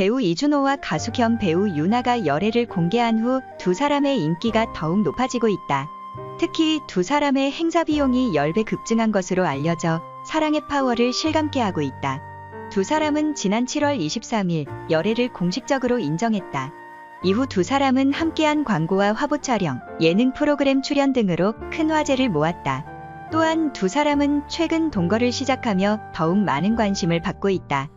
배우 이준호와 가수 겸 배우 유나가 열애를 공개한 후 두 사람의 인기가 더욱 높아지고 있다. 특히 두 사람의 행사 비용이 10배 급증한 것으로 알려져 사랑의 파워를 실감케 하고 있다. 두 사람은 지난 7월 23일 열애를 공식적으로 인정했다. 이후 두 사람은 함께한 광고와 화보 촬영, 예능 프로그램 출연 등으로 큰 화제를 모았다. 또한 두 사람은 최근 동거를 시작하며 더욱 많은 관심을 받고 있다.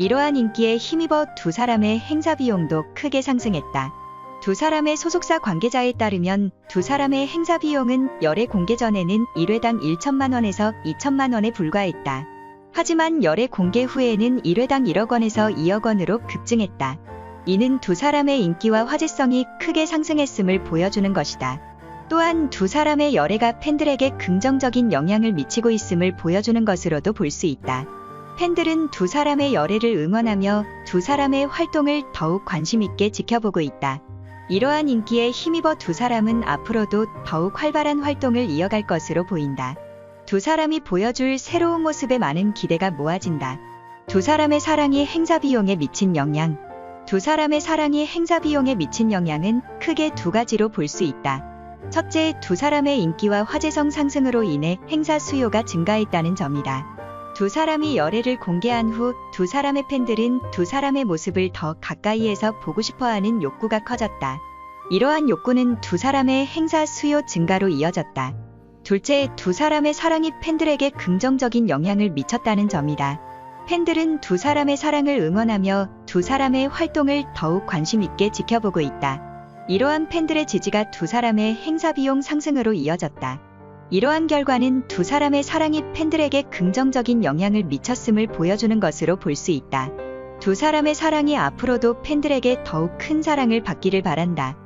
이러한 인기에 힘입어 두 사람의 행사 비용도 크게 상승했다. 두 사람의 소속사 관계자에 따르면 두 사람의 행사 비용은 열애 공개 전에는 1회당 1천만 원에서 2천만 원에 불과했다. 하지만 열애 공개 후에는 1회당 1억 원에서 2억 원으로 급증했다. 이는 두 사람의 인기와 화제성이 크게 상승했음을 보여주는 것이다. 또한 두 사람의 열애가 팬들에게 긍정적인 영향을 미치고 있음을 보여주는 것으로도 볼 수 있다. 팬들은 두 사람의 열애를 응원하며 두 사람의 활동을 더욱 관심있게 지켜보고 있다. 이러한 인기에 힘입어 두 사람은 앞으로도 더욱 활발한 활동을 이어갈 것으로 보인다. 두 사람이 보여줄 새로운 모습에 많은 기대가 모아진다. 두 사람의 사랑이 행사 비용에 미친 영향. 두 사람의 사랑이 행사 비용에 미친 영향은 크게 두 가지로 볼 수 있다. 첫째, 두 사람의 인기와 화제성 상승으로 인해 행사 수요가 증가했다는 점이다. 두 사람이 열애를 공개한 후 두 사람의 팬들은 두 사람의 모습을 더 가까이에서 보고 싶어 하는 욕구가 커졌다. 이러한 욕구는 두 사람의 행사 수요 증가로 이어졌다. 둘째, 두 사람의 사랑이 팬들에게 긍정적인 영향을 미쳤다는 점이다. 팬들은 두 사람의 사랑을 응원하며 두 사람의 활동을 더욱 관심 있게 지켜보고 있다. 이러한 팬들의 지지가 두 사람의 행사 비용 상승으로 이어졌다. 이러한 결과는 두 사람의 사랑이 팬들에게 긍정적인 영향을 미쳤음을 보여주는 것으로 볼 수 있다. 두 사람의 사랑이 앞으로도 팬들에게 더욱 큰 사랑을 받기를 바란다.